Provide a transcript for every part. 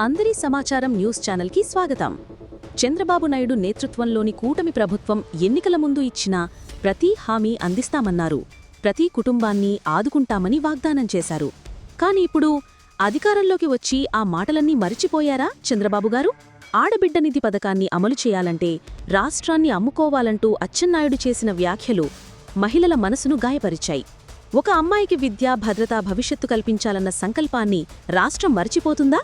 అందరి సమాచారం న్యూస్ ఛానల్కి స్వాగతం. చంద్రబాబు నాయుడు నేతృత్వంలోని కూటమి ప్రభుత్వం ఎన్నికల ముందు ఇచ్చిన ప్రతి హామీ అందిస్తామన్నారు. ప్రతి కుటుంబాన్ని ఆదుకుంటామని వాగ్దానం చేశారు. కాని ఇప్పుడు అధికారంలోకి వచ్చి ఆ మాటలన్నీ మరిచిపోయారా చంద్రబాబు గారు? ఆడబిడ్డ నిధి పథకాన్ని అమలు చేయాలంటే రాష్ట్రాన్ని అమ్ముకోవాలంటూ అచ్చెన్నాయుడు చేసిన వ్యాఖ్యలు మహిళల మనసును గాయపరిచాయి. ఒక అమ్మాయికి విద్య భద్రత భవిష్యత్తు కల్పించాలన్న సంకల్పాన్ని రాష్ట్రం మర్చిపోతుందా?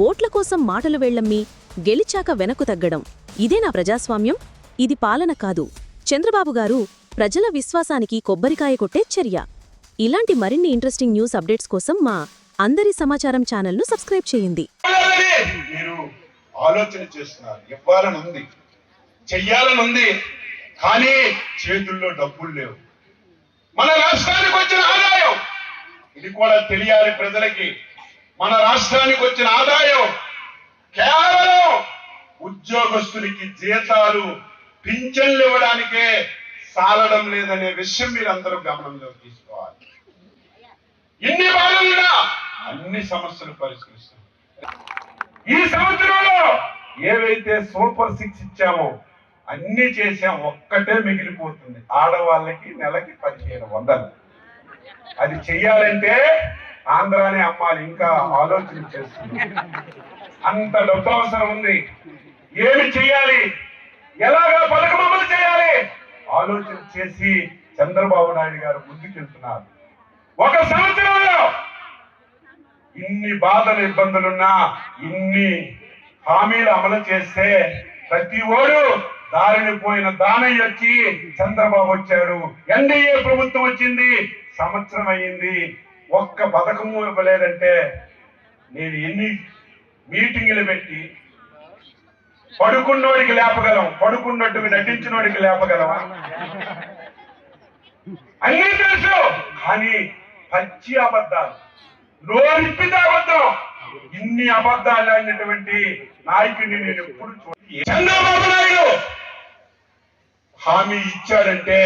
ఓట్ల కోసం మాటలు వెళ్ళమ్మి గెలిచాక వెనక్కు తగ్గడం. ఇదే నా ప్రజాస్వామ్యం. ఇది పాలన కాదు. చంద్రబాబు గారు ప్రజల విశ్వాసానికి కొబ్బరికాయ కొట్టే చర్య. ఇలాంటి మరిన్ని ఇంట్రెస్టింగ్ న్యూస్ అప్డేట్స్ కోసం మా అందరి సమాచారం ఛానల్ను సబ్స్క్రైబ్ చేయండి. ఆలోచన చేస్తున్నారు ఇవ్వాలని కానీ చేతుల్లో డబ్బులు లేవు. మన రాష్ట్రానికి వచ్చిన ఆదాయం. ఇది కూడా తెలియాలి ప్రజలకి. మన రాష్ట్రానికి వచ్చిన ఆదాయం కేవలం ఉద్యోగస్తులకి జీతాలు పింఛన్లు ఇవ్వడానికే సాలడం లేదనే విషయం మీరందరూ గమనంలోకి తీసుకోవాలి. ఎన్ని బాధలున్నా అన్ని సమస్యలు పరిష్కరిస్తాం. ఈ సంవత్సరంలో ఏవైతే సూపర్ సిక్స్ ఇచ్చామో అన్ని చేసాం ఒక్కటే మిగిలిపోతుంది. ఆడవాళ్ళకి నెలకి పదిహేను వందలు. అది చెయ్యాలంటే ఆంధ్రానే అమ్మాలి ఇంకా ఆలోచన చేస్తుంది. అంత డబ్బు అవసరం ఉంది. ఏమి చెయ్యాలి? ఎలాగా పథకం అమలు చేయాలి? ఆలోచన చేసి చంద్రబాబు నాయుడు గారు ముందుకెళ్తున్నారు. ఒక సంవత్సరంలో ఇన్ని బాధలు ఇబ్బందులున్నా ఇన్ని హామీలు అమలు చేస్తే ప్రతి ఓడు దారిని పోయిన దానయ్య వచ్చి చంద్రబాబు వచ్చాడు. ఎన్డీఏ ప్రభుత్వం వచ్చింది. సంవత్సరం అయ్యింది. ఒక్క పథకము ఇవ్వలేదంటే నేను ఎన్ని మీటింగులు పెట్టి పడుకున్నోడికి లేపగలం పడుకున్నట్టు నటించినోడికి లేపగలమా? అన్నీ తెలుసు. కానీ పచ్చి అబద్ధాలు. నోరిప్పితే అబద్ధం. ఇన్ని అబద్ధాలు అయినటువంటి నాయకుడిని నేను ఎప్పుడు చంద్రబాబు నాయుడు హామీ ఇచ్చాడంటే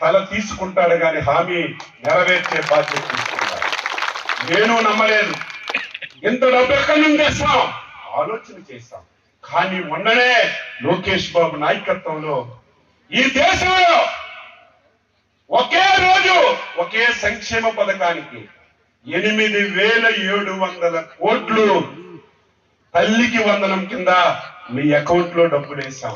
తల తీసుకుంటాడు కానీ హామీ నెరవేర్చే బాధ్యత తీసుకుంటాడు. నేను నమ్మలేదు. ఎంత డబ్బు ఎక్కడి నుంచి తెస్తాం? ఆలోచన చేస్తాం. కానీ మొన్ననే లోకేష్ బాబు నాయకత్వంలో ఈ దేశంలో ఒకే రోజు ఒకే సంక్షేమ పథకానికి ఎనిమిది వేల ఏడు వందల కోట్లు తల్లికి వందనం కింద మీ అకౌంట్లో డబ్బులు వేసాం